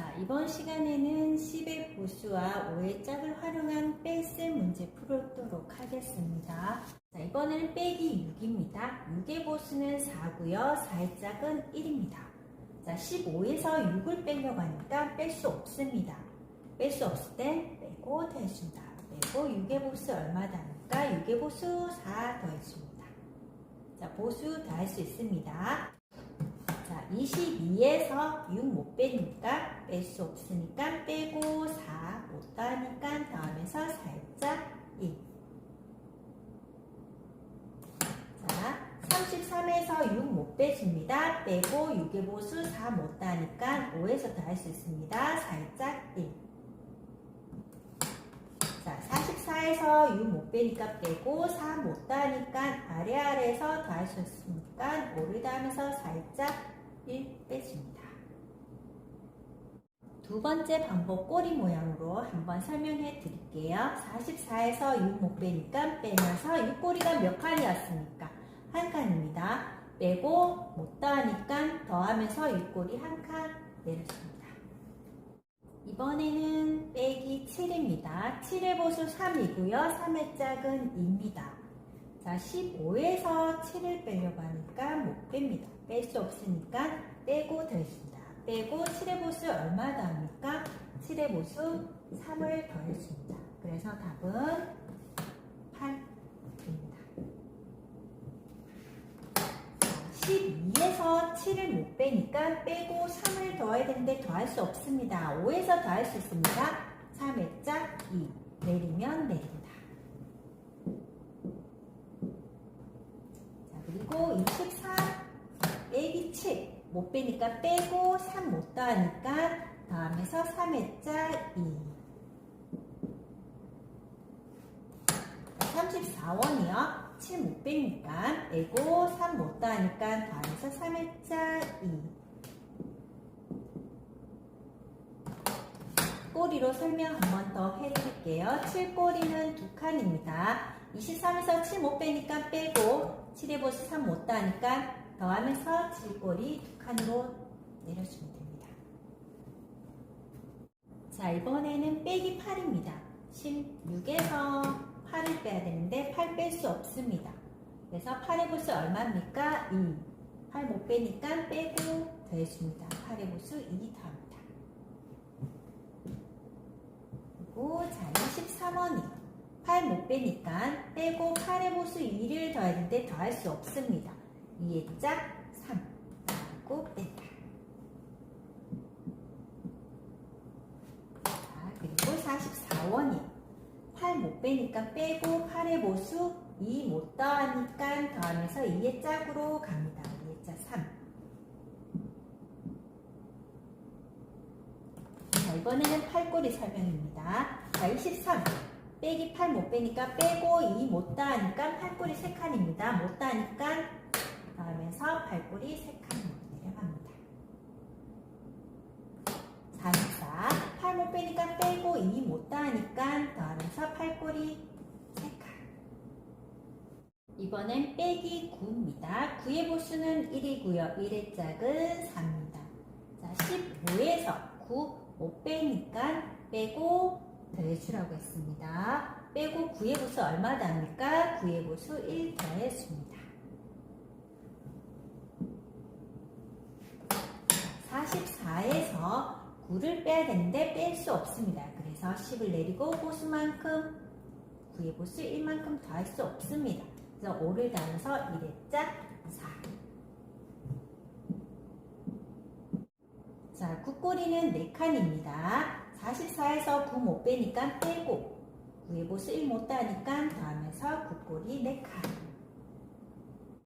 자, 이번 시간에는 10의 보수와 5의 짝을 활용한 뺄셈 문제 풀도록 하겠습니다. 자, 이번에는 빼기 6입니다. 6의 보수는 4고요. 4의 짝은 1입니다. 자, 15에서 6을 빼려고 하니까 뺄 수 없습니다. 뺄 수 없을 땐 빼고 더해줍니다. 빼고 6의 보수 얼마다 하니까 6의 보수 4 더해줍니다. 자, 보수 더할 수 있습니다. 자, 22에서 6 못 빼니까 뺄 수 없으니까 빼고 4 못 더하니까 더하면서 살짝 1. 자, 33에서 6 못 빼줍니다. 빼고 6의 보수 4 못 더하니까 5에서 더할 수 있습니다. 살짝 1. 자, 44에서 6 못 빼니까 빼고 4 못 더하니까 아래 아래에서 더할 수 있으니까 5를 더하면서 살짝 1 빼줍니다. 두 번째 방법 꼬리 모양으로 한번 설명해 드릴게요. 44에서 6 못 빼니까 빼면서 6 꼬리가 몇 칸이었습니까? 한 칸입니다. 빼고 못 더하니까 더하면서 6 꼬리 한 칸 내려줍니다. 이번에는 빼기 7입니다. 7의 보수 3이고요. 3의 짝은 2입니다. 자, 15에서 7을 빼려고 하니까 못 뺍니다. 뺄 수 없으니까 빼고. 빼고 7의 보수 얼마다 합니까? 7의 보수 3을 더했습니다. 그래서 답은 8입니다. 12에서 7을 못 빼니까 빼고 3을 더해야 되는데 더할 수 없습니다. 5에서 더할 수 있습니다. 3의 짝 2. 내리면 내린다. 자, 그리고 24 빼기 7. 못 빼니까 빼고 3 못 더하니까 더하면서 3의 짝 2. 34원이요. 7 못 빼니까 빼고 3 못 더하니까 더하면서 3의 짝 2. 꼬리로 설명 한 번 더 해드릴게요. 7꼬리는 두 칸입니다. 23에서 7 못 빼니까 빼고 7의 보수 3 못 더하니까 더하면서 7꼬리 두 칸으로 내려주면 됩니다. 자, 이번에는 빼기 8입니다. 16에서 8을 빼야 되는데 8 뺄 수 없습니다. 그래서 8의 보수 얼마입니까? 2. 8 못 빼니까 빼고 더해줍니다. 8의 보수 2 더합니다. 그리고 자, 23원이요. 8못 빼니까 빼고 8의 보수 2를 더해야 되는데 더할 수 없습니다. 2의 짝 3. 하고 뺀다. 자, 그리고 44원이요. 8못 빼니까 빼고 8의 보수 2 못 더하니까 더하면서 2의 짝으로 갑니다. 2의 짝 3. 자, 이번에는 8꼬리 설명입니다. 자, 23. 빼기 8 못 빼니까 빼고 2못 더하니까 8꼬리 3칸입니다. 못 더하니까 더하면서 8꼬리 3칸으로 내려갑니다. 44. 8못 빼니까 빼고 2못 더하니까 더하면서 8꼬리 3칸. 이번엔 빼기 9입니다. 9의 보수는 1이고요. 1의 짝은 4입니다. 자, 15에서 9 못 빼니까 빼고 더해주라고 했습니다. 빼고 9의 보수 얼마다 합니까? 9의 보수 1 더해줍니다. 44에서 9를 빼야 되는데 뺄 수 없습니다. 그래서 10을 내리고 보수만큼 9의 보수 1만큼 더할 수 없습니다. 그래서 5를 더해서 1의 짝 4. 자, 9꼬리는 4칸입니다. 44에서 9 못 빼니까 빼고 9의 보수 1못 더하니까 더하면서 9꼬리 4칸.